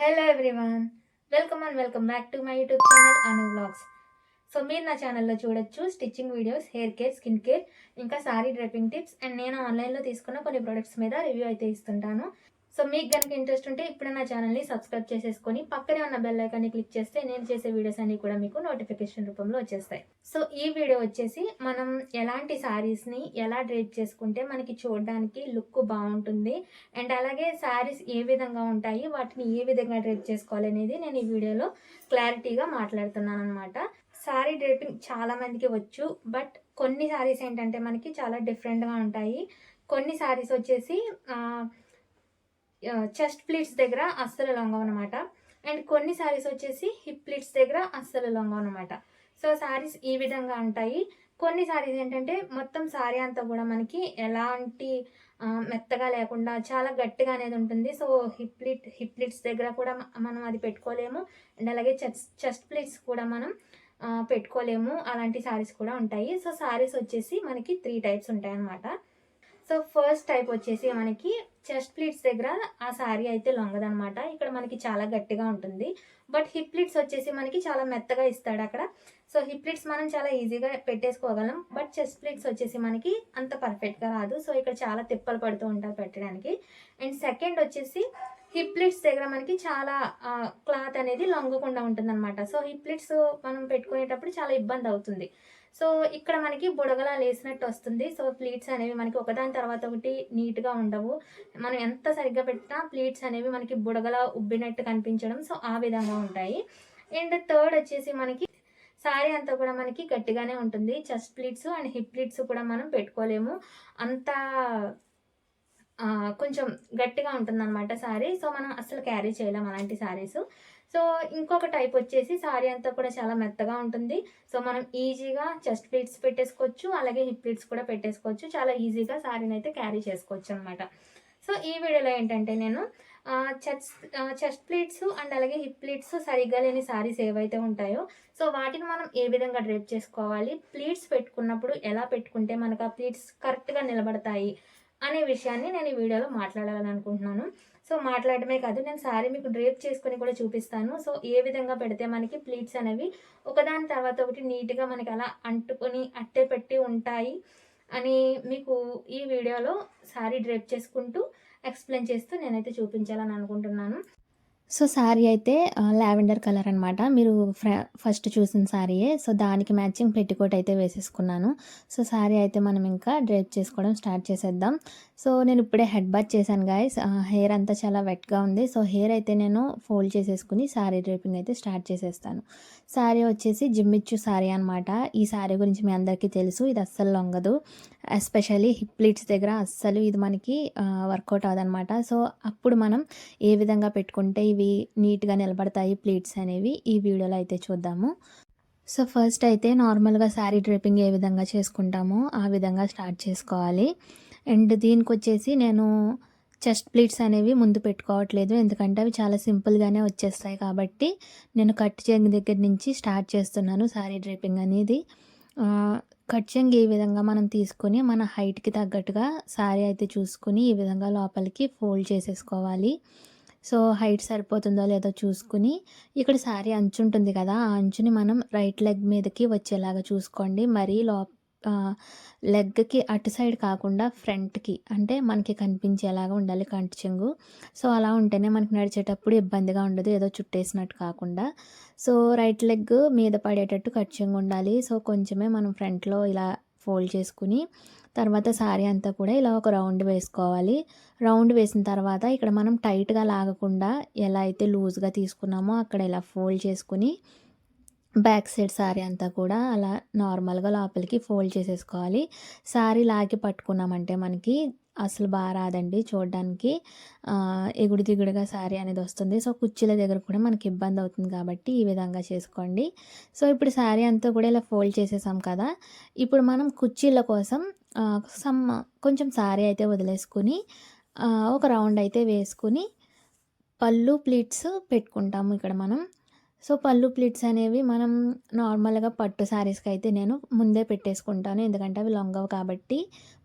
Hello everyone welcome and welcome back to my YouTube channel Anu blogs so మీరు నా ఛానల్లో చూడొచ్చు stitching videos hair care skin care ఇంకా sari draping tips and నేను ఆన్లైన్లో తీసుకున్న కొన్ని ప్రొడక్ట్స్ మీద రివ్యూ అయితే ఇస్తుంటాను. సో మీకు కనుక ఇంట్రెస్ట్ ఉంటే ఇప్పుడే నా ఛానల్ని సబ్స్క్రైబ్ చేసేసుకొని పక్కనే ఉన్న బెల్ ఐకాన్ని క్లిక్ చేస్తే నేను చేసే వీడియోస్ అన్ని కూడా మీకు నోటిఫికేషన్ రూపంలో వచ్చేస్తాయి. సో ఈ వీడియో వచ్చేసి మనం ఎలాంటి శారీస్ని ఎలా డ్రేప్ చేసుకుంటే మనకి చూడడానికి లుక్ బాగుంటుంది అండ్ అలాగే శారీస్ ఏ విధంగా ఉంటాయి వాటిని ఏ విధంగా డ్రేప్ చేసుకోవాలి అనేది నేను ఈ వీడియోలో క్లారిటీగా మాట్లాడుతున్నాను అనమాట శారీ డ్రేపింగ్ చాలా మందికి వచ్చు బట్ కొన్ని శారీస్ ఏంటంటే మనకి చాలా డిఫరెంట్గా ఉంటాయి. కొన్ని శారీస్ వచ్చేసి చెస్ట్ ప్లీట్స్ దగ్గర అస్సలు లొంగం అనమాట అండ్ కొన్ని శారీస్ వచ్చేసి హిప్ ప్లీట్స్ దగ్గర అస్సలు లొంగం అనమాట సో శారీస్ ఈ విధంగా ఉంటాయి. కొన్ని శారీస్ ఏంటంటే మొత్తం శారీ అంతా కూడా మనకి ఎలాంటి మెత్తగా లేకుండా చాలా గట్టిగా అనేది ఉంటుంది. So hip pleat hip pleats దగ్గర కూడా మనం అది పెట్టుకోలేము. అండ్ అలాగే చెస్ట్ చెస్ట్ ప్లీట్స్ కూడా మనం పెట్టుకోలేము. అలాంటి శారీస్ కూడా ఉంటాయి. సో శారీస్ వచ్చేసి మనకి త్రీ టైప్స్ ఉంటాయి అన్నమాట సో ఫస్ట్ టైప్ వచ్చేసి మనకి చెస్ట్ ప్లీట్స్ దగ్గర ఆ శారీ అయితే లొంగదనమాట ఇక్కడ మనకి చాలా గట్టిగా ఉంటుంది. బట్ హిప్ ప్లీట్స్ వచ్చేసి మనకి చాలా మెత్తగా ఇస్తాడు అక్కడ. సో హిప్ ప్లీట్స్ మనం చాలా ఈజీగా పెట్టేసుకోగలం. బట్ చెస్ట్ ప్లీట్స్ వచ్చేసి మనకి అంత పర్ఫెక్ట్గా రాదు. సో ఇక్కడ చాలా తిప్పలు పడుతూ ఉంటారు పెట్టడానికి. అండ్ సెకండ్ వచ్చేసి హిప్ ప్లీట్స్ దగ్గర మనకి చాలా క్లాత్ అనేది లొంగకుండా ఉంటుంది అనమాట సో హిప్ ప్లీట్స్ మనం పెట్టుకునేటప్పుడు చాలా ఇబ్బంది అవుతుంది. సో ఇక్కడ మనకి బుడగలా లేసినట్టు వస్తుంది. సో ప్లీట్స్ అనేవి మనకి ఒకదాని తర్వాత ఒకటి నీట్గా ఉండవు. మనం ఎంత సరిగ్గా పెట్టినా ప్లీట్స్ అనేవి మనకి బుడగలా ఉబ్బినట్టు కనిపించడం సో ఆ విధంగా ఉంటాయి. అండ్ థర్డ్ వచ్చేసి మనకి శారీ అంతా కూడా మనకి గట్టిగానే ఉంటుంది. Chest pleats and hip pleats కూడా మనం పెట్టుకోలేము. అంత కొంచెం గట్టిగా ఉంటుంది అనమాట శారీ సో మనం అస్సలు క్యారీ చేయలేం అలాంటి శారీస్ సో ఇంకొక టైప్ వచ్చేసి శారీ అంతా కూడా చాలా మెత్తగా ఉంటుంది. సో మనం ఈజీగా చెస్ట్ ప్లీట్స్ పెట్టేసుకోవచ్చు అలాగే హిప్ ప్లీట్స్ కూడా పెట్టేసుకోవచ్చు. చాలా ఈజీగా శారీని అయితే క్యారీ చేసుకోవచ్చు అనమాట సో ఈ వీడియోలో ఏంటంటే నేను చెస్ట్ చెస్ట్ ప్లీట్స్ అండ్ అలాగే హిప్ ప్లీట్స్ సరిగ్గా లేని శారీస్ ఏవైతే ఉంటాయో సో వాటిని మనం ఏ విధంగా డ్రేప్ చేసుకోవాలి ప్లీట్స్ పెట్టుకున్నప్పుడు ఎలా పెట్టుకుంటే మనకు ఆ ప్లీట్స్ కరెక్ట్గా నిలబడతాయి అనే విషయాన్ని నేను ఈ వీడియోలో మాట్లాడాలని అనుకుంటున్నాను. సో మాట్లాడమే కాదు నేను శారీ మీకు డ్రేప్ చేసుకుని కూడా చూపిస్తాను. సో ఏ విధంగా పెడితే మనకి ప్లీట్స్ అనేవి ఒకదాని తర్వాత ఒకటి నీట్గా మనకి అలా అంటుకొని అట్టే పెట్టి ఉంటాయి అని మీకు ఈ వీడియోలో శారీ డ్రేప్ చేసుకుంటూ ఎక్స్ప్లెయిన్ చేస్తూ నేనైతే చూపించాలని అనుకుంటున్నాను. సో శారీ అయితే లావెండర్ కలర్ అనమాట మీరు ఫ్ర ఫస్ట్ చూసిన శారీయే సో దానికి మ్యాచింగ్ పెట్టికోట్ అయితే వేసేసుకున్నాను. సో శారీ అయితే మనం ఇంకా డ్రేప్ చేసుకోవడం స్టార్ట్ చేసేద్దాం. సో నేను ఇప్పుడే హెడ్ బాత్ చేశాను గాయస్. హెయిర్ అంతా చాలా వెట్గా ఉంది. సో హెయిర్ అయితే నేను ఫోల్డ్ చేసేసుకుని శారీ డ్రేపింగ్ అయితే స్టార్ట్ చేసేస్తాను. శారీ వచ్చేసి జిమ్మిచ్చు శారీ అనమాట ఈ శారీ గురించి మీ అందరికీ తెలుసు. ఇది అస్సలు లొంగదు. ఎస్పెషల్లీ హిప్ దగ్గర అస్సలు ఇది మనకి వర్కౌట్ అవ్వదన్నమాట. సో అప్పుడు మనం ఏ విధంగా పెట్టుకుంటే ఇవి నీట్గా నిలబడతాయి ప్లీట్స్ అనేవి ఈ వీడియోలో అయితే చూద్దాము. సో ఫస్ట్ అయితే నార్మల్గా శారీ డ్రేపింగ్ ఏ విధంగా చేసుకుంటామో ఆ విధంగా స్టార్ట్ చేసుకోవాలి. అండ్ దీనికి వచ్చేసి నేను చెస్ట్ ప్లీట్స్ అనేవి ముందు పెట్టుకోవట్లేదు. ఎందుకంటే అవి చాలా సింపుల్గానే వచ్చేస్తాయి కాబట్టి నేను కట్ చెంగ్ దగ్గర నుంచి స్టార్ట్ చేస్తున్నాను శారీ డ్రైపింగ్ అనేది. కట్ చెంగ్ ఈ విధంగా మనం తీసుకొని మన హైట్కి తగ్గట్టుగా శారీ అయితే చూసుకుని ఈ విధంగా లోపలికి ఫోల్డ్ చేసేసుకోవాలి. సో హైట్ సరిపోతుందో లేదో చూసుకుని ఇక్కడ శారీ అంచు ఉంటుంది కదా ఆ అంచుని మనం రైట్ లెగ్ మీదకి వచ్చేలాగా చూసుకోండి. మరీ లో లెగ్కి అటు సైడ్ కాకుండా ఫ్రంట్కి అంటే మనకి కనిపించేలాగా ఉండాలి కంటి చెంగు. సో అలా ఉంటేనే మనకి నడిచేటప్పుడు ఇబ్బందిగా ఉండదు ఏదో చుట్టేసినట్టు కాకుండా. సో రైట్ లెగ్ మీద పడేటట్టు కట్ చెంగు ఉండాలి. సో కొంచెమే మనం ఫ్రంట్లో ఇలా ఫోల్డ్ చేసుకుని తర్వాత శారీ అంతా కూడా ఇలా ఒక రౌండ్ వేసుకోవాలి. రౌండ్ వేసిన తర్వాత ఇక్కడ మనం టైట్గా లాగకుండా ఎలా అయితే లూజ్గా తీసుకున్నామో అక్కడ ఇలా ఫోల్డ్ చేసుకుని బ్యాక్ సైడ్ శారీ అంతా కూడా అలా నార్మల్గా లోపలికి ఫోల్డ్ చేసేసుకోవాలి. శారీ లాగి పట్టుకున్నామంటే మనకి అసలు బాగా రాదండి చూడడానికి. ఎగుడు దిగుడుగా శారీ అనేది వస్తుంది. సో కుర్చీల దగ్గర కూడా మనకి ఇబ్బంది అవుతుంది కాబట్టి ఈ విధంగా చేసుకోండి. సో ఇప్పుడు శారీ అంతా కూడా ఇలా ఫోల్డ్ చేసేసాం కదా. ఇప్పుడు మనం కుర్చీల కోసం సమ్ కొంచెం శారీ అయితే వదిలేసుకుని ఒక రౌండ్ అయితే వేసుకుని పళ్ళు ప్లీట్స్ పెట్టుకుంటాము ఇక్కడ మనం. సో పళ్ళు ప్లిట్స్ అనేవి మనం నార్మల్గా పట్టు శారీస్కి అయితే నేను ముందే పెట్టేసుకుంటాను. ఎందుకంటే అవి లొంగవు కాబట్టి.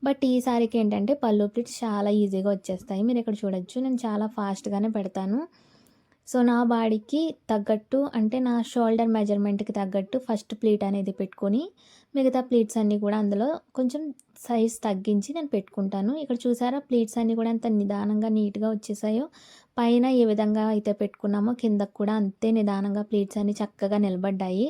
బట్ ఈ శారీకి ఏంటంటే పళ్ళు ప్లిట్స్ చాలా ఈజీగా వచ్చేస్తాయి. మీరు ఇక్కడ చూడొచ్చు. నేను చాలా ఫాస్ట్గానే పెడతాను. సో నా బాడీకి తగ్గట్టు అంటే నా షోల్డర్ మెజర్మెంట్కి తగ్గట్టు ఫస్ట్ ప్లీట్ అనేది పెట్టుకొని మిగతా ప్లేట్స్ అన్నీ కూడా అందులో కొంచెం సైజ్ తగ్గించి నేను పెట్టుకుంటాను. ఇక్కడ చూసారా? ప్లేట్స్ అన్నీ కూడా ఎంత నిదానంగా నీట్గా వచ్చేసాయో. పైన ఏ విధంగా అయితే పెట్టుకున్నామో కిందకు కూడా అంతే నిదానంగా ప్లేట్స్ అన్నీ చక్కగా నిలబడ్డాయి.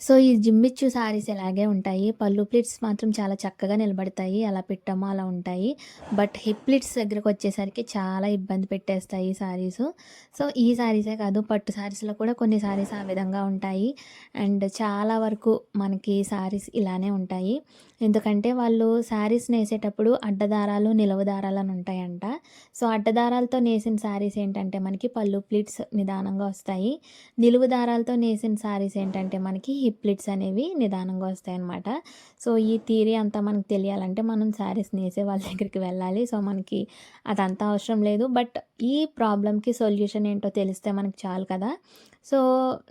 సో ఈ జిమ్మిచ్చు శారీస్ ఇలాగే ఉంటాయి? పళ్ళు ప్లిట్స్ మాత్రం చాలా చక్కగా నిలబడతాయి. అలా పెట్టమో అలా ఉంటాయి. బట్ హిప్ ప్లిట్స్ దగ్గరకు వచ్చేసరికి చాలా ఇబ్బంది పెట్టేస్తాయి ఈ శారీస్ సో ఈ శారీసే కాదు పట్టు శారీస్లో కూడా కొన్ని శారీస్ ఆ విధంగా ఉంటాయి. అండ్ చాలా వరకు మనకి శారీస్ ఇలానే ఉంటాయి. ఎందుకంటే వాళ్ళు శారీస్ నేసేటప్పుడు అడ్డదారాలు నిలవ దారాలు అని ఉంటాయంట. సో అడ్డదారాలతో నేసిన శారీస్ ఏంటంటే మనకి పళ్ళు ప్లిట్స్ నిదానంగా వస్తాయి. నిలువు దారాలతో నేసిన శారీస్ ఏంటంటే మనకి హిప్లిట్స్ అనేవి నిదానంగా వస్తాయి అన్నమాట సో ఈ థీరీ అంతా మనకు తెలియాలంటే మనం శారీస్ నేసే వాళ్ళ దగ్గరికి వెళ్ళాలి. సో మనకి అదంతా అవసరం లేదు. బట్ ఈ ప్రాబ్లమ్కి సొల్యూషన్ ఏంటో తెలిస్తే మనకి చాలు కదా. సో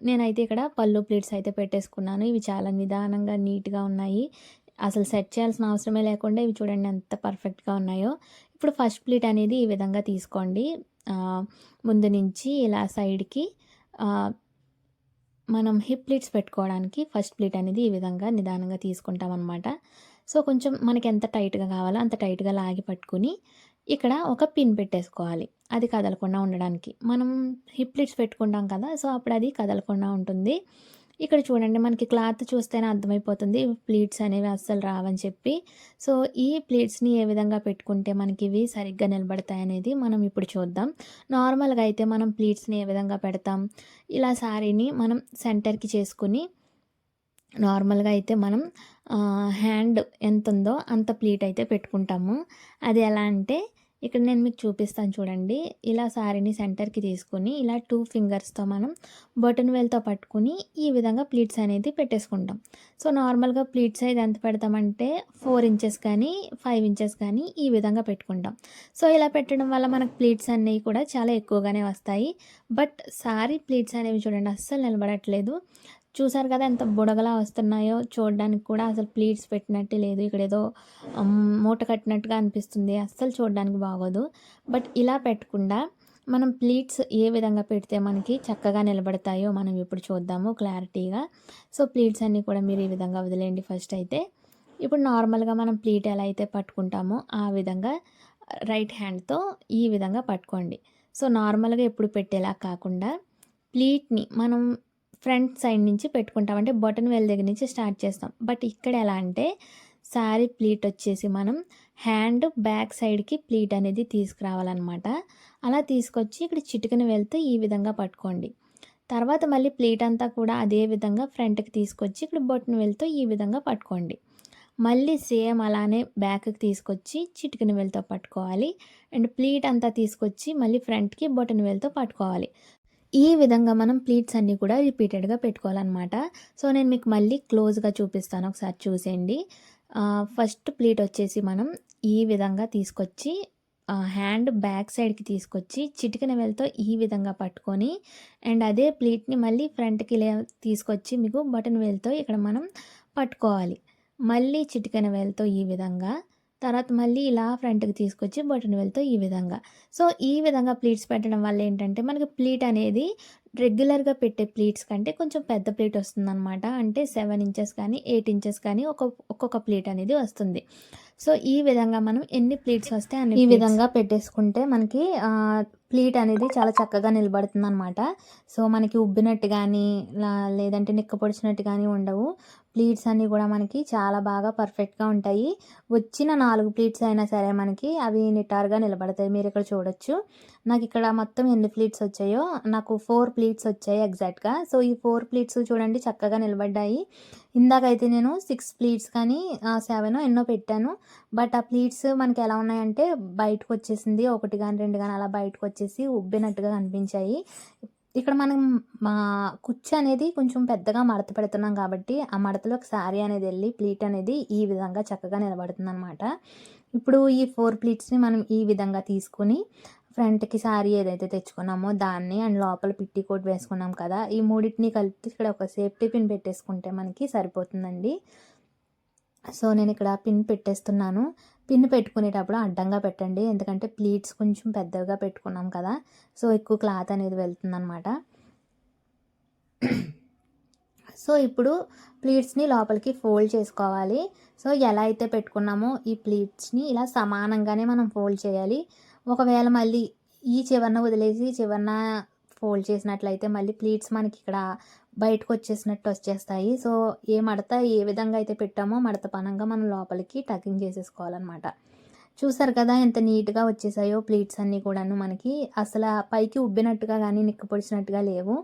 నేనైతే ఇక్కడ పళ్ళు ప్లేట్స్ అయితే పెట్టేసుకున్నాను. ఇవి చాలా నిదానంగా నీట్గా ఉన్నాయి. అసలు సెట్ చేయాల్సిన అవసరమే లేకుండా ఇవి చూడండి ఎంత పర్ఫెక్ట్గా ఉన్నాయో. ఇప్పుడు ఫస్ట్ ప్లేట్ అనేది ఈ విధంగా తీసుకోండి. ముందు నుంచి ఇలా సైడ్కి మనం హిప్ ప్లీట్స్ పెట్టుకోవడానికి ఫస్ట్ ప్లీట్ అనేది ఈ విధంగా నిదానంగా తీసుకుంటాం అనమాట సో కొంచెం మనకి ఎంత టైట్గా కావాలో అంత టైట్గా లాగి పట్టుకుని ఇక్కడ ఒక పిన్ పెట్టేసుకోవాలి. అది కదలకుండా ఉండడానికి. మనం హిప్ ప్లీట్స్ పెట్టుకుంటాం కదా సో అప్పుడు అది కదలకుండా ఉంటుంది. ఇక్కడ చూడండి మనకి క్లాత్ చూస్తేనే అర్థమైపోతుంది ప్లీట్స్ అనేవి అస్సలు రావని చెప్పి. సో ఈ ప్లీట్స్ని ఏ విధంగా పెట్టుకుంటే మనకి ఇవి సరిగ్గా నిలబడతాయి అనేది మనం ఇప్పుడు చూద్దాం. నార్మల్గా అయితే మనం ప్లీట్స్ని ఏ విధంగా పెడతాం? ఇలా శారీని మనం సెంటర్కి చేసుకుని నార్మల్గా అయితే మనం హ్యాండ్ ఎంత ఉందో అంత ప్లీట్ అయితే పెట్టుకుంటాము. అది ఎలా అంటే ఇక్కడ నేను మీకు చూపిస్తాను చూడండి. ఇలా శారీని సెంటర్కి తీసుకుని ఇలా టూ ఫింగర్స్తో మనం బటన్ వేల్తో పట్టుకుని ఈ విధంగా ప్లీట్స్ అనేది పెట్టేసుకుంటాం. సో నార్మల్గా ప్లీట్ సైజ్ ఎంత పెడతామంటే ఫోర్ ఇంచెస్ కానీ ఫైవ్ ఇంచెస్ కానీ ఈ విధంగా పెట్టుకుంటాం. సో ఇలా పెట్టడం వల్ల మనకు ప్లీట్స్ అనేవి కూడా చాలా ఎక్కువగానే వస్తాయి. బట్ సారీ ప్లీట్స్ అనేవి చూడండి అస్సలు నిలబడట్లేదు. చూసారు కదా ఎంత బుడగలా వస్తున్నాయో? చూడడానికి కూడా అసలు ప్లీట్స్ పెట్టినట్టే లేదు. ఇక్కడ ఏదో మూట కట్టినట్టుగా అనిపిస్తుంది. అస్సలు చూడడానికి బాగోదు. బట్ ఇలా పెట్టకుండా మనం ప్లీట్స్ ఏ విధంగా పెడితే మనకి చక్కగా నిలబడతాయో మనం ఇప్పుడు చూద్దాము క్లారిటీగా సో ప్లీట్స్ అన్నీ కూడా మీరు ఈ విధంగా వదిలేయండి ఫస్ట్ అయితే. ఇప్పుడు నార్మల్గా మనం ప్లీట్ ఎలా అయితే పట్టుకుంటామో ఆ విధంగా రైట్ హ్యాండ్తో ఈ విధంగా పట్టుకోండి. సో నార్మల్గా ఎప్పుడు పెట్టేలా కాకుండా ప్లీట్ని మనం ఫ్రంట్ సైడ్ నుంచి పెట్టుకుంటాం. అంటే బటన్ వేల్ దగ్గర నుంచి స్టార్ట్ చేస్తాం. బట్ ఇక్కడ ఎలా అంటే శారీ ప్లీట్ వచ్చేసి మనం హ్యాండ్ బ్యాక్ సైడ్కి ప్లీట్ అనేది తీసుకురావాలన్నమాట. అలా తీసుకొచ్చి ఇక్కడ చిటికన వెళ్తే ఈ విధంగా పట్టుకోండి. తర్వాత మళ్ళీ ప్లీట్ అంతా కూడా అదే విధంగా ఫ్రంట్కి తీసుకొచ్చి ఇక్కడ బొట్టును వెళ్తూ ఈ విధంగా పట్టుకోండి. మళ్ళీ సేమ్ అలానే బ్యాక్కి తీసుకొచ్చి చిటికన వేలుతో పట్టుకోవాలి. అండ్ ప్లీట్ అంతా తీసుకొచ్చి మళ్ళీ ఫ్రంట్కి బొటన్ వేలుతో పట్టుకోవాలి. ఈ విధంగా మనం ప్లీట్స్ అన్నీ కూడా రిపీటెడ్గా పెట్టుకోవాలన్నమాట. సో నేను మీకు మళ్ళీ క్లోజ్గా చూపిస్తాను. ఒకసారి చూసేయండి. ఫస్ట్ ప్లీట్ వచ్చేసి మనం ఈ విధంగా తీసుకొచ్చి హ్యాండ్ బ్యాక్ సైడ్కి తీసుకొచ్చి చిటికెన వెళ్తో ఈ విధంగా పట్టుకొని అండ్ అదే ప్లీట్ని మళ్ళీ ఫ్రంట్కి లే తీసుకొచ్చి మీకు బటన్ వెల్తో ఇక్కడ మనం పట్టుకోవాలి. మళ్ళీ చిటికెన వెల్తో ఈ విధంగా. తర్వాత మళ్ళీ ఇలా ఫ్రంట్కి తీసుకొచ్చి బటన్ వెల్తో ఈ విధంగా. సో ఈ విధంగా ప్లీట్స్ పెట్టడం వల్ల ఏంటంటే మనకి ప్లీట్ అనేది రెగ్యులర్గా పెట్టే ప్లీట్స్ కంటే కొంచెం పెద్ద ప్లీట్ వస్తుందన్నమాట. అంటే సెవెన్ ఇంచెస్ కానీ ఎయిట్ ఇంచెస్ కానీ ఒక ఒక్కొక్క ప్లీట్ అనేది వస్తుంది. సో ఈ విధంగా మనం ఎన్ని ప్లీట్స్ వస్తే అన్ని ఈ విధంగా పెట్టేసుకుంటే మనకి ప్లీట్ అనేది చాలా చక్కగా నిలబడుతుంది అనమాట సో మనకి ఉబ్బినట్టు కానీ లేదంటే నిక్క పొడిచినట్టు కానీ ఉండవు. ప్లీట్స్ అన్నీ కూడా మనకి చాలా బాగా పర్ఫెక్ట్గా ఉంటాయి. వచ్చిన నాలుగు ప్లీట్స్ అయినా సరే మనకి అవి నిటారుగా నిలబడతాయి. మీరు ఇక్కడ చూడొచ్చు. నాకు ఇక్కడ మొత్తం ఎన్ని ప్లీట్స్ వచ్చాయో నాకు ఫోర్ ప్లీట్స్ వచ్చాయి ఎగ్జాక్ట్గా. సో ఈ ఫోర్ ప్లీట్స్ చూడండి చక్కగా నిలబడ్డాయి. ఇందాకైతే నేను సిక్స్ ప్లీట్స్ కానీ సెవెన్ ఎన్నో పెట్టాను. బట్ ఆ ప్లీట్స్ మనకి ఎలా ఉన్నాయంటే బయటకు వచ్చేసింది ఒకటి కానీ రెండు కానీ అలా బయటకు వచ్చేసి ఉబ్బినట్టుగా కనిపించాయి. ఇక్కడ మనం మా కుచ్చు అనేది కొంచెం పెద్దగా మడత పెడుతున్నాం కాబట్టి ఆ మడతలో ఒక శారీ అనేది వెళ్ళి ప్లీట్ అనేది ఈ విధంగా చక్కగా నిలబడుతుంది అనమాట ఇప్పుడు ఈ ఫోర్ ప్లీట్స్ని మనం ఈ విధంగా తీసుకుని ఫ్రంట్కి శారీ ఏదైతే తెచ్చుకున్నామో దాన్ని అండ్ లోపల పిట్టి కోట్ వేసుకున్నాం కదా ఈ మూడింటిని కలిపి ఇక్కడ ఒక సేఫ్టీ పిన్ పెట్టేసుకుంటే మనకి సరిపోతుందండి. సో నేను ఇక్కడ పిన్ పెట్టేస్తున్నాను. పిన్ పెట్టుకునేటప్పుడు అడ్డంగా పెట్టండి ఎందుకంటే ప్లీట్స్ కొంచెం పెద్దగా పెట్టుకున్నాం కదా సో ఎక్కువ క్లాత్ అనేది వెళ్తుందనమాట సో ఇప్పుడు ప్లీట్స్ని లోపలికి ఫోల్డ్ చేసుకోవాలి. సో ఎలా అయితే పెట్టుకున్నామో ఈ ప్లీట్స్ని ఇలా సమానంగానే మనం ఫోల్డ్ చేయాలి. ఒకవేళ మళ్ళీ ఈ చివరన వదిలేసి చివరన ఫోల్డ్ చేసినట్లయితే మళ్ళీ ప్లీట్స్ మనకి ఇక్కడ బయటకు వచ్చేసినట్టు వచ్చేస్తాయి. సో ఏ మడత ఏ విధంగా అయితే పెట్టామో మడత పనంగా మనం లోపలికి టకింగ్ చేసేసుకోవాలన్నమాట. చూసారు కదా ఎంత నీట్గా వచ్చేసాయో ప్లీట్స్ అన్నీ కూడాను మనకి. అసలు పైకి ఉబ్బినట్టుగా కానీ నిక్కపొడిచినట్టుగా లేవు.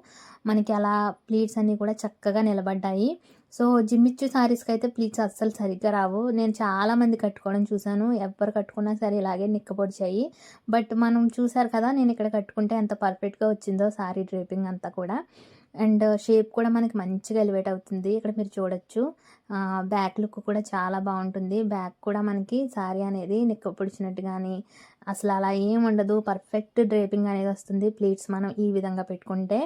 మనకి అలా ప్లీట్స్ అన్నీ కూడా చక్కగా నిలబడ్డాయి. సో జిమ్మిచ్చు శారీస్కి అయితే ప్లీట్స్ అస్సలు సరిగ్గా రావు. నేను చాలామంది కట్టుకోవడం చూశాను. ఎవరు కట్టుకున్నా సరే ఇలాగే నిక్కపొడిచాయి బట్ మనం చూసారు కదా నేను ఇక్కడ కట్టుకుంటే ఎంత పర్ఫెక్ట్గా వచ్చిందో శారీ డ్రేపింగ్ అంతా కూడా. అండ్ షేప్ కూడా మనకి మంచిగా ఎలివేట్ అవుతుంది. ఇక్కడ మీరు చూడొచ్చు. బ్యాక్ లుక్ కూడా చాలా బాగుంటుంది. బ్యాక్ కూడా మనకి శారీ అనేది నిక్కపొడిచినట్టు కానీ అసలు అలా ఏం ఉండదు. పర్ఫెక్ట్ డ్రేపింగ్ అనేది వస్తుంది. ప్లీట్స్ మనం ఈ విధంగా పెట్టుకుంటే.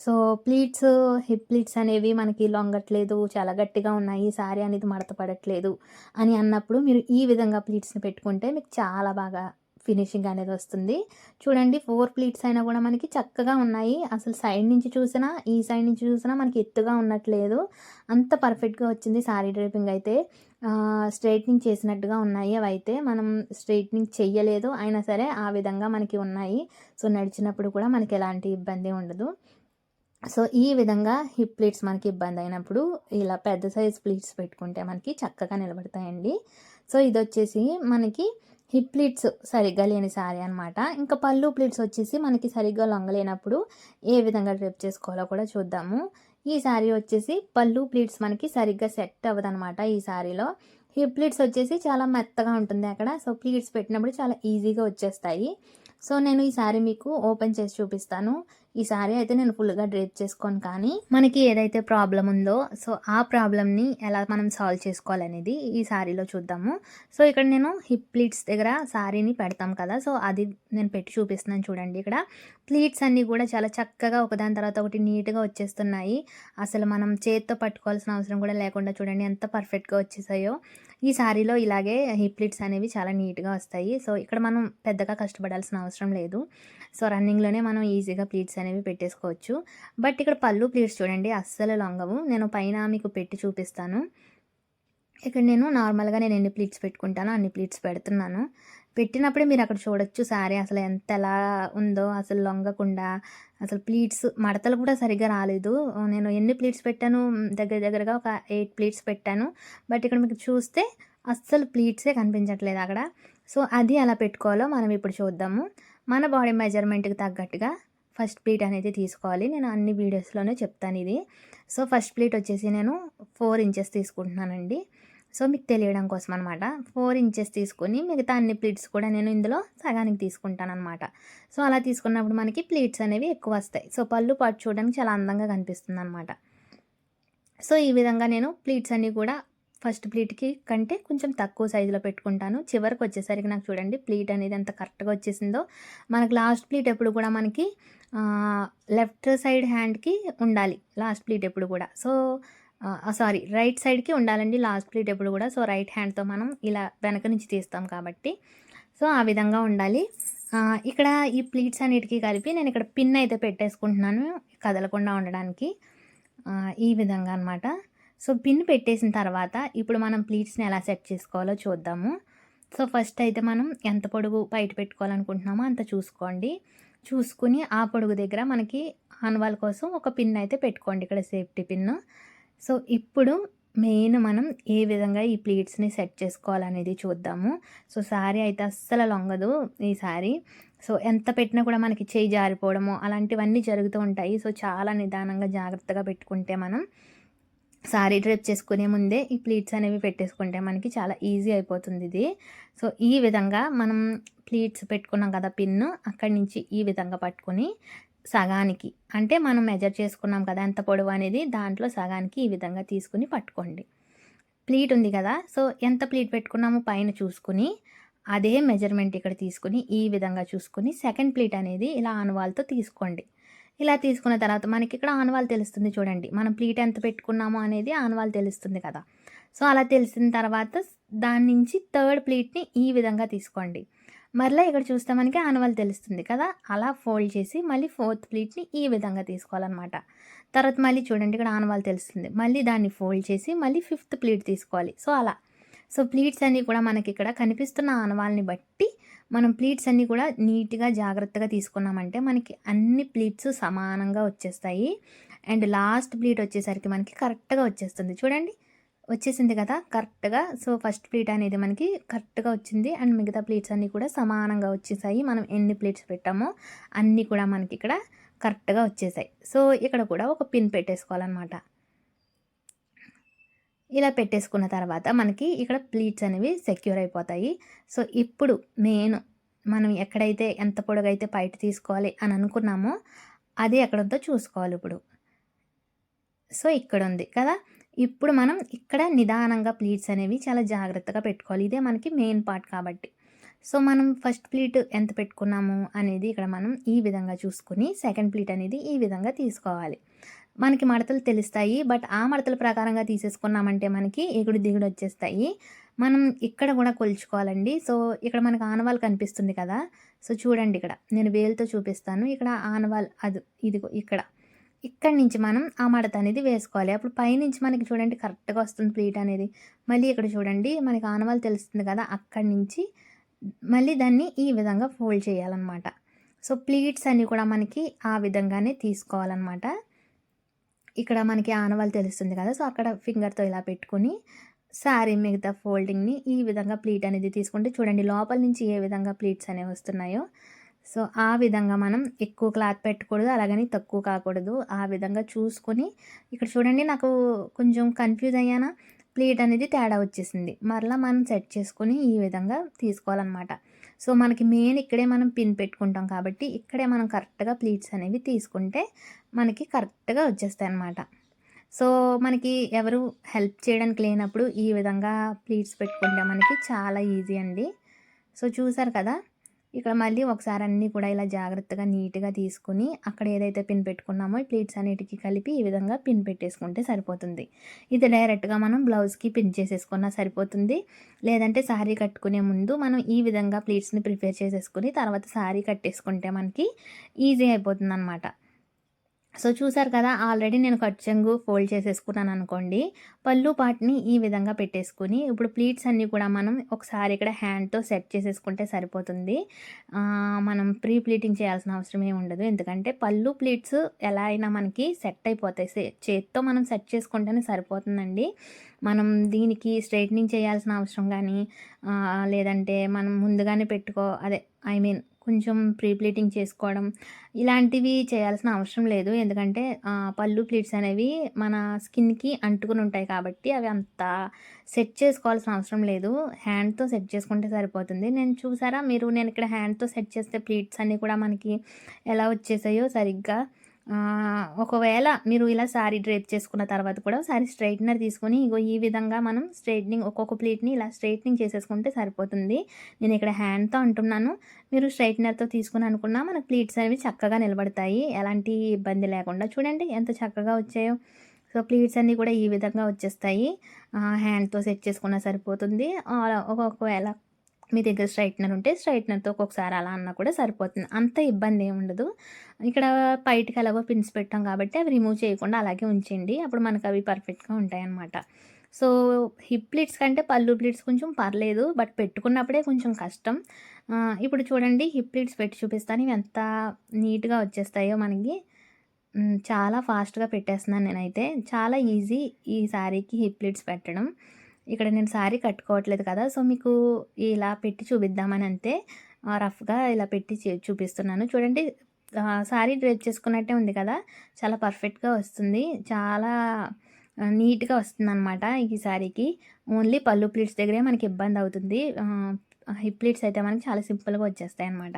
సో ప్లీట్స్ హిప్ ప్లీట్స్ అనేవి మనకి లొంగట్లేదు చాలా గట్టిగా ఉన్నాయి శారీ అనేది మడత పడట్లేదు అని అన్నప్పుడు మీరు ఈ విధంగా ప్లీట్స్ని పెట్టుకుంటే మీకు చాలా బాగా ఫినిషింగ్ అనేది వస్తుంది. చూడండి ఫోర్ ప్లీట్స్ అయినా కూడా మనకి చక్కగా ఉన్నాయి. అసలు సైడ్ నుంచి చూసినా ఈ సైడ్ నుంచి చూసినా మనకి ఎత్తుగా ఉన్నట్లేదు. అంత పర్ఫెక్ట్గా వచ్చింది శారీ డ్రైపింగ్ అయితే. స్ట్రైట్నింగ్ చేసినట్టుగా ఉన్నాయి. అవి అయితే మనం స్ట్రైట్నింగ్ చెయ్యలేదు అయినా సరే ఆ విధంగా మనకి ఉన్నాయి. సో నడిచినప్పుడు కూడా మనకి ఎలాంటి ఇబ్బంది ఉండదు. సో ఈ విధంగా హిప్ ప్లీట్స్ మనకి ఇబ్బంది అయినప్పుడు ఇలా పెద్ద సైజ్ ప్లీట్స్ పెట్టుకుంటే మనకి చక్కగా నిలబడతాయండి. సో ఇది వచ్చేసి మనకి హిప్ ప్లీట్స్ సరిగ్గా లేని సారీ అనమాట ఇంకా పళ్ళు ప్లీట్స్ వచ్చేసి మనకి సరిగ్గా లొంగలేనప్పుడు ఏ విధంగా డ్రెప్ చేసుకోవాలో కూడా చూద్దాము. ఈ శారీ వచ్చేసి పళ్ళు ప్లీట్స్ మనకి సరిగ్గా సెట్ అవ్వదనమాట ఈ శారీలో హిప్ ప్లీట్స్ వచ్చేసి చాలా మెత్తగా ఉంటుంది అక్కడ. సో ప్లీట్స్ పెట్టినప్పుడు చాలా ఈజీగా వచ్చేస్తాయి. సో నేను ఈ శారీ మీకు ఓపెన్ చేసి చూపిస్తాను. ఈ శారీ అయితే నేను ఫుల్గా డ్రేప్ చేసుకోను కానీ మనకి ఏదైతే ప్రాబ్లం ఉందో సో ఆ ప్రాబ్లమ్ని ఎలా మనం సాల్వ్ చేసుకోవాలనేది ఈ శారీలో చూద్దాము. సో ఇక్కడ నేను హిప్ ప్లీట్స్ దగ్గర శారీని పెడతాం కదా సో అది నేను పెట్టి చూపిస్తున్నాను చూడండి ఇక్కడ. ప్లీట్స్ అన్నీ కూడా చాలా చక్కగా ఒకదాని తర్వాత ఒకటి నీట్గా వచ్చేస్తున్నాయి. అసలు మనం చేత్తో పట్టుకోవాల్సిన అవసరం కూడా లేకుండా చూడండి ఎంత పర్ఫెక్ట్గా వచ్చేసాయో. ఈ శారీలో ఇలాగే హిప్ ప్లీట్స్ అనేవి చాలా నీట్గా వస్తాయి. సో ఇక్కడ మనం పెద్దగా కష్టపడాల్సిన అవసరం లేదు. సో రన్నింగ్లోనే మనం ఈజీగా ప్లీట్స్ అనేవి పెట్టేసుకోవచ్చు. బట్ ఇక్కడ పళ్ళు ప్లీట్స్ చూడండి అస్సలు లొంగవు. నేను పైన మీకు పెట్టి చూపిస్తాను. ఇక్కడ నేను నార్మల్గా నేను ఎన్ని ప్లీట్స్ పెట్టుకుంటానో అన్ని ప్లీట్స్ పెడుతున్నాను. పెట్టినప్పుడే మీరు అక్కడ చూడొచ్చు సారీ అసలు ఎంత ఎలా ఉందో అసలు లొంగకుండా అసలు ప్లీట్స్ మడతలు కూడా సరిగ్గా రాలేదు. నేను ఎన్ని ప్లీట్స్ పెట్టాను? దగ్గర దగ్గరగా ఒక ఎయిట్ ప్లీట్స్ పెట్టాను. బట్ ఇక్కడ మీకు చూస్తే అస్సలు ప్లీట్సే కనిపించట్లేదు అక్కడ. సో అది ఎలా పెట్టుకోవాలో మనం ఇప్పుడు చూద్దాము. మన బాడీ మెజర్మెంట్కి తగ్గట్టుగా ఫస్ట్ ప్లేట్ అనేది తీసుకోవాలి. నేను అన్ని వీడియోస్లోనే చెప్తాను ఇది. సో ఫస్ట్ ప్లేట్ వచ్చేసి నేను ఫోర్ ఇంచెస్ తీసుకుంటున్నానండి. సో మీకు తెలియడం కోసం అనమాట ఫోర్ ఇంచెస్ తీసుకొని మిగతా అన్ని ప్లేట్స్ కూడా నేను ఇందులో సగానికి తీసుకుంటాను అనమాట సో అలా తీసుకున్నప్పుడు మనకి ప్లీట్స్ అనేవి ఎక్కువ వస్తాయి. సో పళ్ళు పాటు చూడడానికి చాలా అందంగా కనిపిస్తుంది అనమాట సో ఈ విధంగా నేను ప్లీట్స్ అన్నీ కూడా ఫస్ట్ ప్లీట్కి కంటే కొంచెం తక్కువ సైజులో పెట్టుకుంటాను. చివరికి వచ్చేసరికి నాకు చూడండి ప్లీట్ అనేది ఎంత కరెక్ట్గా వచ్చేసిందో. మనకు లాస్ట్ ప్లీట్ ఎప్పుడు కూడా మనకి లెఫ్ట్ సైడ్ హ్యాండ్కి ఉండాలి. లాస్ట్ ప్లీట్ ఎప్పుడు కూడా. సో సారీ రైట్ సైడ్కి ఉండాలండి లాస్ట్ ప్లీట్ ఎప్పుడు కూడా. సో రైట్ హ్యాండ్తో మనం ఇలా వెనక నుంచి తీస్తాం కాబట్టి. సో ఆ విధంగా ఉండాలి. ఇక్కడ ఈ ప్లీట్స్ అన్నిటికీ కలిపి నేను ఇక్కడ పిన్ అయితే పెట్టేసుకుంటున్నాను కదలకుండా ఉండడానికి. ఈ విధంగా అనమాట సో పిన్ పెట్టేసిన తర్వాత ఇప్పుడు మనం ప్లీట్స్ని ఎలా సెట్ చేసుకోవాలో చూద్దాము. సో ఫస్ట్ అయితే మనం ఎంత పొడుగు బయట పెట్టుకోవాలనుకుంటున్నామో అంత చూసుకోండి. చూసుకుని ఆ పొడుగు దగ్గర మనకి హన్వాల్ కోసం ఒక పిన్ అయితే పెట్టుకోండి ఇక్కడ సేఫ్టీ పిన్ సో ఇప్పుడు మెయిన్ మనం ఏ విధంగా ఈ ప్లీట్స్ని సెట్ చేసుకోవాలనేది చూద్దాము. సో శారీ అయితే అస్సలు లొంగదు ఈ శారీ సో ఎంత పెట్టినా కూడా మనకి చేయి జారిపోవడము అలాంటివన్నీ జరుగుతూ ఉంటాయి. సో చాలా నిదానంగా జాగ్రత్తగా పెట్టుకుంటే మనం సారీ డ్రెప్ చేసుకునే ముందే ఈ ప్లీట్స్ అనేవి పెట్టేసుకుంటే మనకి చాలా ఈజీ అయిపోతుంది ఇది. సో ఈ విధంగా మనం ప్లీట్స్ పెట్టుకున్నాం కదా పిన్ను అక్కడి నుంచి ఈ విధంగా పట్టుకొని సగానికి అంటే మనం మెజర్ చేసుకున్నాం కదా ఎంత పొడవు అనేది దాంట్లో సగానికి ఈ విధంగా తీసుకుని పట్టుకోండి. ప్లీట్ ఉంది కదా సో ఎంత ప్లీట్ పెట్టుకున్నామో పైన చూసుకుని అదే మెజర్మెంట్ ఇక్కడ తీసుకుని ఈ విధంగా చూసుకుని సెకండ్ ప్లీట్ అనేది ఇలా ఆనవాల్తో తీసుకోండి. ఇలా తీసుకున్న తర్వాత మనకి ఇక్కడ ఆనవాల్ తెలుస్తుంది చూడండి. మనం ప్లీట్ ఎంత పెట్టుకున్నామో అనేది ఆనవాల్ తెలుస్తుంది కదా. సో అలా తెలిసిన తర్వాత దాని నుంచి థర్డ్ ప్లీట్ని ఈ విధంగా తీసుకోండి. మరలా ఇక్కడ చూస్తే మనకి ఆనవాల్ తెలుస్తుంది కదా. అలా ఫోల్డ్ చేసి మళ్ళీ ఫోర్త్ ప్లీట్ని ఈ విధంగా తీసుకోవాలన్నమాట. తర్వాత మళ్ళీ చూడండి ఇక్కడ ఆనవాల్ తెలుస్తుంది. మళ్ళీ దాన్ని ఫోల్డ్ చేసి మళ్ళీ ఫిఫ్త్ ప్లీట్ తీసుకోవాలి. సో అలా. సో ప్లీట్స్ అన్నీ కూడా మనకి ఇక్కడ కనిపిస్తున్న ఆనవాల్ని బట్టి మనం ప్లీట్స్ అన్నీ కూడా నీట్గా జాగ్రత్తగా తీసుకున్నామంటే మనకి అన్ని ప్లీట్స్ సమానంగా వచ్చేస్తాయి. అండ్ లాస్ట్ ప్లీట్ వచ్చేసరికి మనకి కరెక్ట్గా వచ్చేస్తుంది. చూడండి వచ్చేసింది కదా కరెక్ట్గా. సో ఫస్ట్ ప్లేట్ అనేది మనకి కరెక్ట్గా వచ్చింది. అండ్ మిగతా ప్లేట్స్ అన్నీ కూడా సమానంగా వచ్చేసాయి. మనం ఎన్ని ప్లేట్స్ పెట్టామో అన్నీ కూడా మనకి ఇక్కడ కరెక్ట్గా వచ్చేసాయి. సో ఇక్కడ కూడా ఒక పిన్ పెట్టేసుకోవాలన్నమాట. ఇలా పెట్టేసుకున్న తర్వాత మనకి ఇక్కడ ప్లీట్స్ అనేవి సెక్యూర్ అయిపోతాయి. సో ఇప్పుడు మెయిన్ మనం ఎక్కడైతే ఎంత పొడగైతే బయట తీసుకోవాలి అని అనుకున్నామో అది ఎక్కడుందో చూసుకోవాలి ఇప్పుడు. సో ఇక్కడ ఉంది కదా. ఇప్పుడు మనం ఇక్కడ నిదానంగా ప్లీట్స్ అనేవి చాలా జాగ్రత్తగా పెట్టుకోవాలి. ఇదే మనకి మెయిన్ పార్ట్ కాబట్టి. సో మనం ఫస్ట్ ప్లీట్ ఎంత పెట్టుకున్నాము అనేది ఇక్కడ మనం ఈ విధంగా చూసుకుని సెకండ్ ప్లీట్ అనేది ఈ విధంగా తీసుకోవాలి. మనకి మడతలు తెలుస్తాయి. బట్ ఆ మడతల ప్రకారంగా తీసేసుకున్నామంటే మనకి ఎగుడు దిగుడు వచ్చేస్తాయి. మనం ఇక్కడ కూడా కొలుచుకోవాలండి. సో ఇక్కడ మనకు ఆనవాల్ కనిపిస్తుంది కదా. సో చూడండి ఇక్కడ. నేను వేలుతో చూపిస్తాను. ఇక్కడ ఆనవాల్ అది ఇదిగో ఇక్కడ. ఇక్కడ నుంచి మనం ఆ మడత అనేది వేసుకోవాలి. అప్పుడు పైనుంచి మనకి చూడండి కరెక్ట్గా వస్తుంది ప్లీట్ అనేది. మళ్ళీ ఇక్కడ చూడండి మనకి ఆనవాలు తెలుస్తుంది కదా అక్కడి నుంచి. మళ్ళీ దాన్ని ఈ విధంగా ఫోల్డ్ చేయాలన్నమాట. సో ప్లీట్స్ అన్నీ కూడా మనకి ఆ విధంగానే తీసుకోవాలన్నమాట. ఇక్కడ మనకి ఆనవాళ్ళు తెలుస్తుంది కదా సో అక్కడ ఫింగర్తో ఇలా పెట్టుకొని శారీ మిగతా ఫోల్డింగ్ని ఈ విధంగా ప్లీట్ అనేది తీసుకుంటే చూడండి లోపల నుంచి ఏ విధంగా ప్లీట్స్ అనేవి వస్తున్నాయో. సో ఆ విధంగా మనం ఎక్కువ క్లాత్ పెట్టకూడదు అలాగని తక్కువ కాకూడదు. ఆ విధంగా చూసుకొని ఇక్కడ చూడండి నాకు కొంచెం కన్ఫ్యూజ్ అయ్యానా ప్లేట్ అనేది తేడా వచ్చేసింది. మరలా మనం సెట్ చేసుకొని ఈ విధంగా తీసుకోవాలన్నమాట. సో మనకి మెయిన్ ఇక్కడే మనం పిన్ పెట్టుకుంటాం కాబట్టి ఇక్కడే మనం కరెక్ట్గా ప్లీట్స్ అనేవి తీసుకుంటే మనకి కరెక్ట్గా వచ్చేస్తాయి అన్నమాట సో మనకి ఎవరు హెల్ప్ చేయడానికి లేనప్పుడు ఈ విధంగా ప్లీట్స్ పెట్టుకుంటే మనకి చాలా ఈజీ అండి. సో చూసారు కదా? ఇక్కడ మళ్ళీ ఒకసారి అన్నీ కూడా ఇలా జాగ్రత్తగా నీట్గా తీసుకుని అక్కడ ఏదైతే పిన్ పెట్టుకున్నామో ప్లీట్స్ అన్నిటికీ కలిపి ఈ విధంగా పిన్ పెట్టేసుకుంటే సరిపోతుంది. ఇది డైరెక్ట్గా మనం బ్లౌజ్కి పిన్ చేసేసుకున్నా సరిపోతుంది. లేదంటే శారీ కట్టుకునే ముందు మనం ఈ విధంగా ప్లీట్స్ని ప్రిపేర్ చేసేసుకుని తర్వాత శారీ కట్టేసుకుంటే మనకి ఈజీ అయిపోతుంది అనమాట సో చూసారు కదా ఆల్రెడీ నేను ఖర్చంగు ఫోల్డ్ చేసేసుకున్నాను అనుకోండి. పళ్ళు పాటిని ఈ విధంగా పెట్టేసుకుని ఇప్పుడు ప్లీట్స్ అన్నీ కూడా మనం ఒకసారి ఇక్కడ హ్యాండ్తో సెట్ చేసేసుకుంటే సరిపోతుంది. మనం ప్రీ ప్లీటింగ్ చేయాల్సిన అవసరం ఏమి ఉండదు. ఎందుకంటే పళ్ళు ప్లీట్స్ ఎలా అయినా మనకి సెట్ అయిపోతాయి. చేత్తో మనం సెట్ చేసుకుంటేనే సరిపోతుందండి. మనం దీనికి స్ట్రైట్నింగ్ చేయాల్సిన అవసరం కానీ లేదంటే మనం ముందుగానే పెట్టుకో అదే ఐ మీన్ కొంచెం ప్రీ ప్లీటింగ్ చేసుకోవడం ఇలాంటివి చేయాల్సిన అవసరం లేదు. ఎందుకంటే పళ్ళు ప్లీట్స్ అనేవి మన స్కిన్కి అంటుకుని ఉంటాయి కాబట్టి అవి అంత సెట్ చేసుకోవాల్సిన అవసరం లేదు. హ్యాండ్తో సెట్ చేసుకుంటే సరిపోతుంది. నేను చూసారా? మీరు నేను ఇక్కడ హ్యాండ్తో సెట్ చేస్తే ప్లీట్స్ అన్నీ కూడా మనకి ఎలా వచ్చేసాయో సరిగ్గా ఒకవేళ మీరు ఇలా శారీ డ్రేప్ చేసుకున్న తర్వాత కూడా శారీ స్ట్రైట్నర్ తీసుకొని ఇగో ఈ విధంగా మనం స్ట్రైట్నింగ్ ఒక్కొక్క ప్లేట్ని ఇలా స్ట్రైట్నింగ్ చేసేసుకుంటే సరిపోతుంది. నేను ఇక్కడ హ్యాండ్తో అంటున్నాను. మీరు స్ట్రైట్నర్తో తీసుకుని అనుకున్నా మన ప్లీట్స్ అనేవి చక్కగా నిలబడతాయి. ఎలాంటి ఇబ్బంది లేకుండా చూడండి ఎంత చక్కగా వచ్చాయో. సో ప్లీట్స్ అన్నీ కూడా ఈ విధంగా వచ్చేస్తాయి. హ్యాండ్తో సెట్ చేసుకున్నా సరిపోతుంది. ఒకవేళ మీ దగ్గర స్ట్రైట్నర్ ఉంటే స్ట్రైట్నర్తో ఒక్కొక్కసారి అలా అన్నా కూడా సరిపోతుంది. అంత ఇబ్బంది ఏమి ఉండదు. ఇక్కడ పైటికి ఎలాగో పిన్స్ పెట్టాం కాబట్టి అవి రిమూవ్ చేయకుండా అలాగే ఉంచండి. అప్పుడు మనకు అవి పర్ఫెక్ట్గా ఉంటాయి అన్నమాట సో హిప్ ప్లీట్స్ కంటే పళ్ళు ప్లీట్స్ కొంచెం పర్లేదు. బట్ పెట్టుకున్నప్పుడే కొంచెం కష్టం. ఇప్పుడు చూడండి హిప్ ప్లీట్స్ పెట్టి చూపిస్తాను. ఇవి ఎంత నీట్గా వచ్చేస్తాయో మనకి. చాలా ఫాస్ట్గా పెట్టేస్తున్నాను నేనైతే. చాలా ఈజీ ఈ శారీకి హిప్ ప్లీట్స్ పెట్టడం. ఇక్కడ నేను శారీ కట్టుకోవట్లేదు కదా సో మీకు ఇలా పెట్టి చూపిద్దామని అంతే రఫ్గా ఇలా పెట్టి చూపిస్తున్నాను. చూడండి శారీ డ్రేప్ చేసుకున్నట్టే ఉంది కదా చాలా పర్ఫెక్ట్గా వస్తుంది. చాలా నీట్గా వస్తుంది అనమాట ఈ శారీకి ఓన్లీ పళ్ళు ప్లీట్స్ దగ్గరే మనకి ఇబ్బంది అవుతుంది. హిప్ ప్లీట్స్ అయితే మనకి చాలా సింపుల్గా వచ్చేస్తాయి అనమాట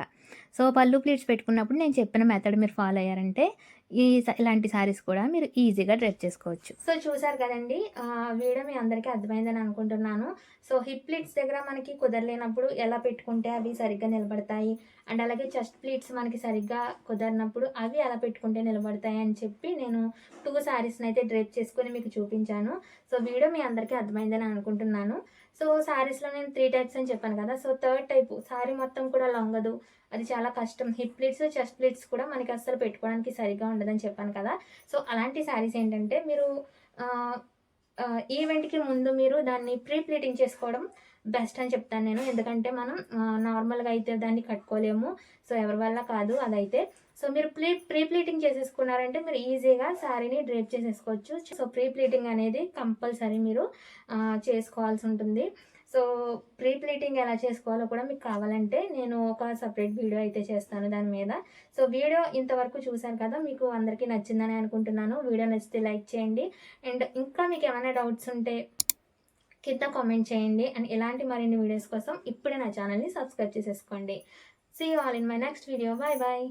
సో పళ్ళు ప్లీట్స్ పెట్టుకున్నప్పుడు నేను చెప్పిన మెథడ్ మీరు ఫాలో అయ్యారంటే ఈ స- ఇలాంటి శారీస్ కూడా మీరు ఈజీగా డ్రెస్ చేసుకోవచ్చు. సో చూసారు కదండి వీడియో మీ అందరికీ అర్థమైందని అనుకుంటున్నాను. సో హిప్ ప్లీట్స్ దగ్గర మనకి కుదరలేనప్పుడు ఎలా పెట్టుకుంటే అవి సరిగ్గా నిలబడతాయి? అండ్ అలాగే చెస్ట్ ప్లీట్స్ మనకి సరిగ్గా కుదరినప్పుడు అవి ఎలా పెట్టుకుంటే నిలబడతాయి అని చెప్పి నేను టూ శారీస్ని అయితే డ్రేప్ చేసుకొని మీకు చూపించాను. సో వీడియో మీ అందరికీ అర్థమైందని అనుకుంటున్నాను. సో శారీస్లో నేను త్రీ టైప్స్ అని చెప్పాను కదా. సో థర్డ్ టైప్ శారీ మొత్తం కూడా లొంగదు అది. చాలా కష్టం. హిప్ ప్లీట్స్ చెస్ట్ ప్లీట్స్ కూడా మనకి అస్సలు పెట్టుకోవడానికి సరిగ్గా ఉండదని చెప్పాను కదా. సో అలాంటి శారీస్ ఏంటంటే మీరు ఈవెంట్కి ముందు మీరు దాన్ని ప్రీ ప్లీటింగ్ చేసుకోవడం బెస్ట్ అని చెప్తాను నేను. ఎందుకంటే మనం నార్మల్గా అయితే దాన్ని కట్టుకోలేము. సో ఎవరి వల్ల కాదు అదైతే. సో మీరు ప్లీ ప్రీ ప్లీటింగ్ చేసేసుకున్నారంటే మీరు ఈజీగా శారీని డ్రేప్ చేసేసుకోవచ్చు. సో ప్రీ ప్లీటింగ్ అనేది కంపల్సరీ మీరు చేసుకోవాల్సి ఉంటుంది. సో ప్రీ ప్లీటింగ్ ఎలా చేసుకోవాలో కూడా మీకు కావాలంటే నేను ఒక సపరేట్ వీడియో అయితే చేస్తాను దాని మీద. సో వీడియో ఇంతవరకు చూశాను కదా మీకు అందరికీ నచ్చిందని అనుకుంటున్నాను. వీడియో నచ్చితే లైక్ చేయండి. అండ్ ఇంకా మీకు ఏమైనా డౌట్స్ ఉంటే కింద కామెంట్ చేయండి. అండ్ ఇలాంటి మరిన్ని వీడియోస్ కోసం ఇప్పుడే నా ఛానల్ని సబ్స్క్రైబ్ చేసేసుకోండి. See all in my next video bye bye